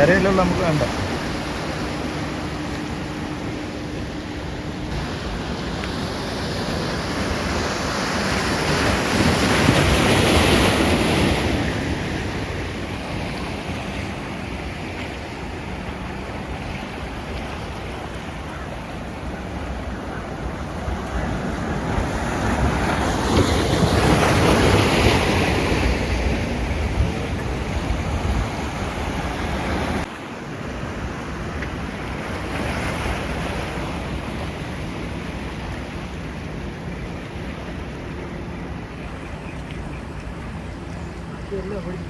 കരയിലുള്ള നമുക്ക് വേണ്ട. ಎಲ್ಲ ಹೊಡೆದು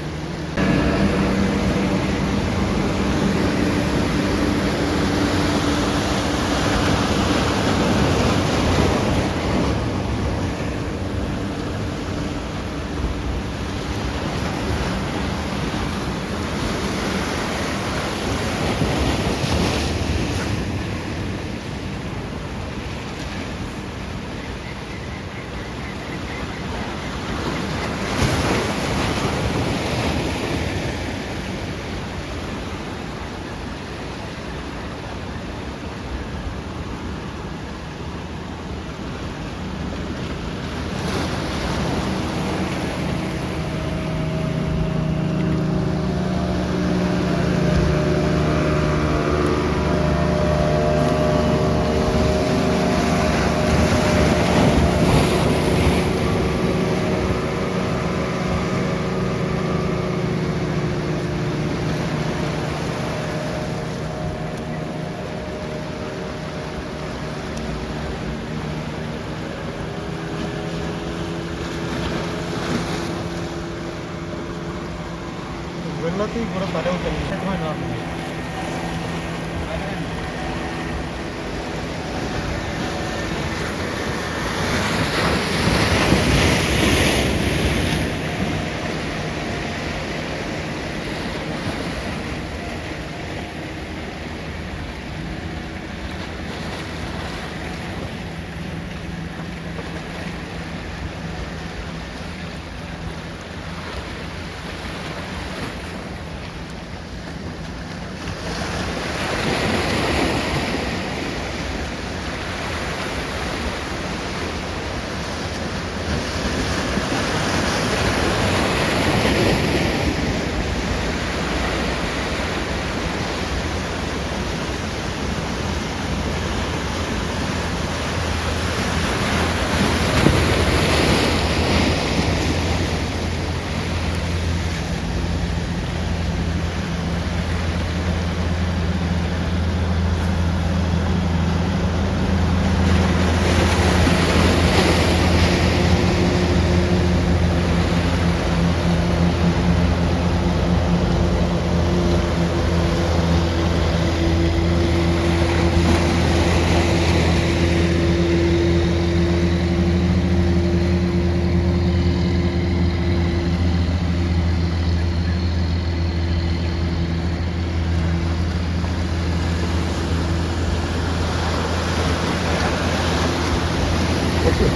是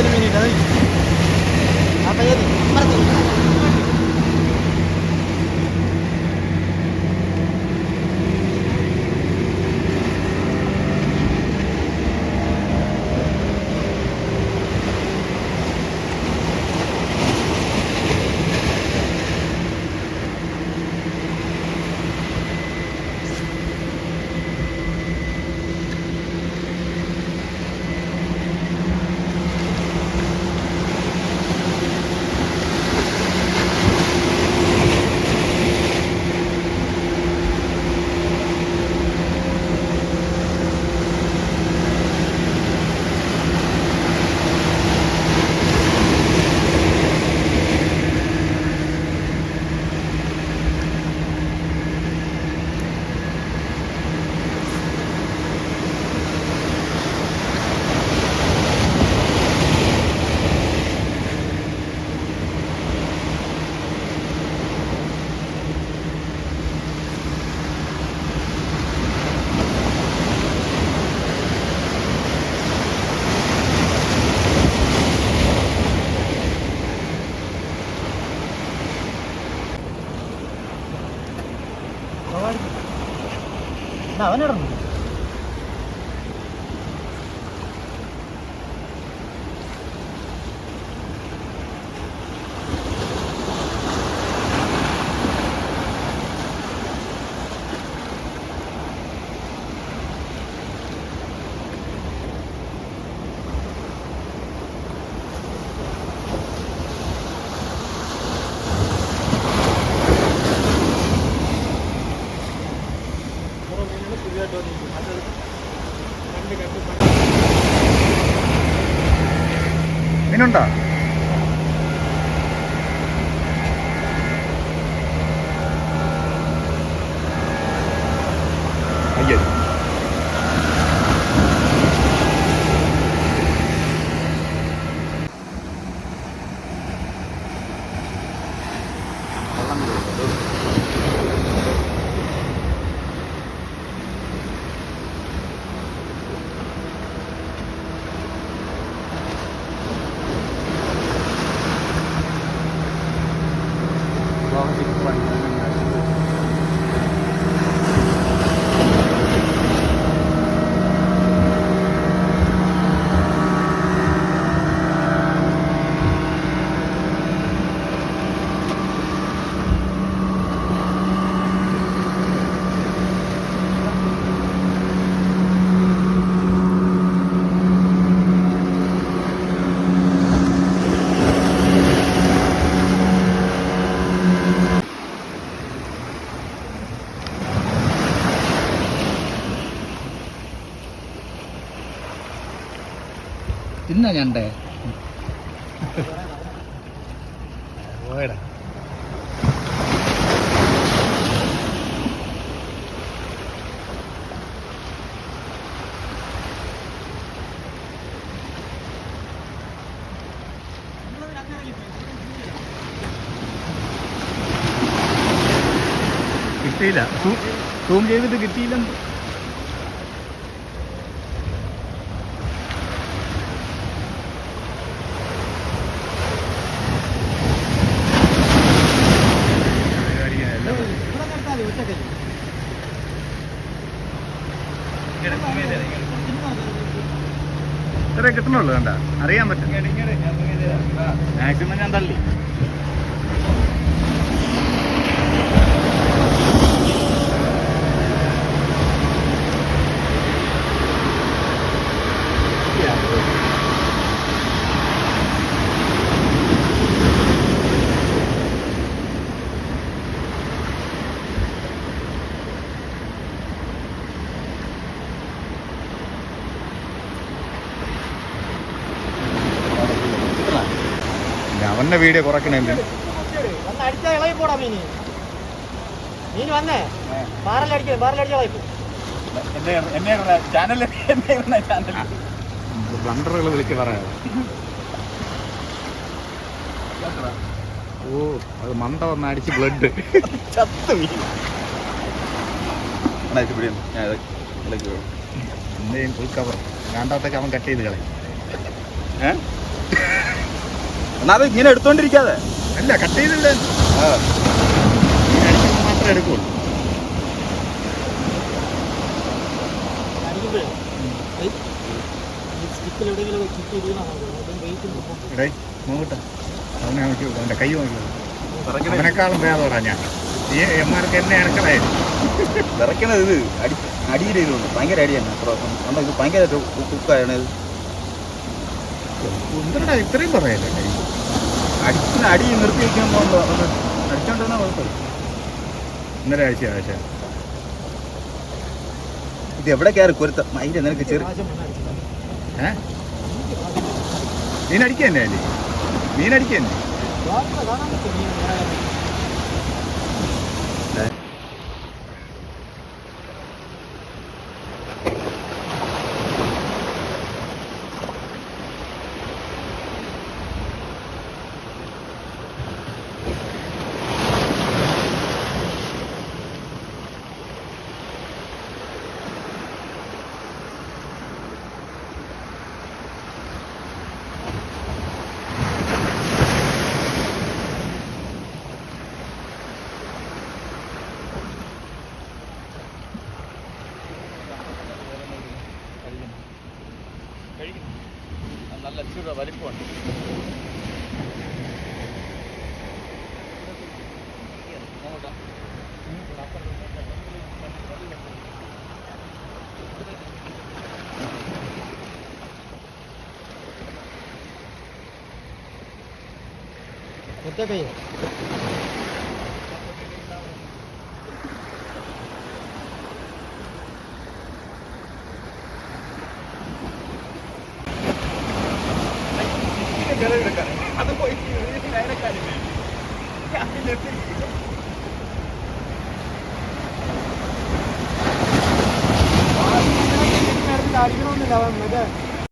ஏறி மீனிட்டு அப்போ ஏறி மரத்துக்கு ಸಿಕ್ಸ್ ಪಾಯಿಂಟ್ തിന്ന ഞണ്ടേ കിട്ടിയില്ല. സൂം ചെയ്തിട്ട് കിട്ടിയില്ല അവന്റെ വീഡിയോ കുറക്കണേ വന്ന് അടിച്ചാ ഇളകി പോടാ മീന് മീൻ വന്നേ പാറലടിക്ക പാറലടിച്ച ഇളകി പോ ബ്ലണ്ടറുകൾ വിളിച്ച് പറയാം. ഓ അത് മണ്ട വന്ന് അടിച്ച് ബ്ലഡ് എന്തേലും ഫുൾ കവർ അവൻ കട്ട് ചെയ്ത് കളയും. എന്നാ അത് ഇങ്ങനെ എടുത്തോണ്ടിരിക്കാതെ. അല്ല കട്ട് ചെയ്തില്ലേ? മാത്രമേ എടുക്കുള്ളൂ. നോക്കട്ടെ. അവനെ നോക്കി അവന്റെ കൈ നോക്കി അവനെക്കാളും ഭേദമാടാ ഞാൻ. ഈ എമ്മാർക്ക് എന്നെ ഇണക്കണേ വിറയ്ക്കണത് ഇത് അടി അടിയുടെ ഇതുണ്ട് ഭയങ്കര അടിയാണ് കണ്ടോ ഇത് ഭയങ്കര കുക്കാണ് ഇത് എന്തിനാ ഇത്രയും പറയല്ലേ? അടിക്കുന്ന അടി നിർത്തി വയ്ക്കുമ്പോൾ അടിച്ചോണ്ടിരുന്ന കുഴപ്പമില്ല. ഇന്നലെ ആഴ്ച ആഴ്ച ഇത് എവിടെ കയറി കുരുത്ത? മൈൻഡ് നിനക്ക് ചെറു ഏ? മീനടിക്കന്നെ അല്ലേ? മീൻ അടിക്കന്നെ കാണാൻ പറ്റും മീൻ നല്ല ചൂട് വലിപ്പമുണ്ട് ഒറ്റ കൈ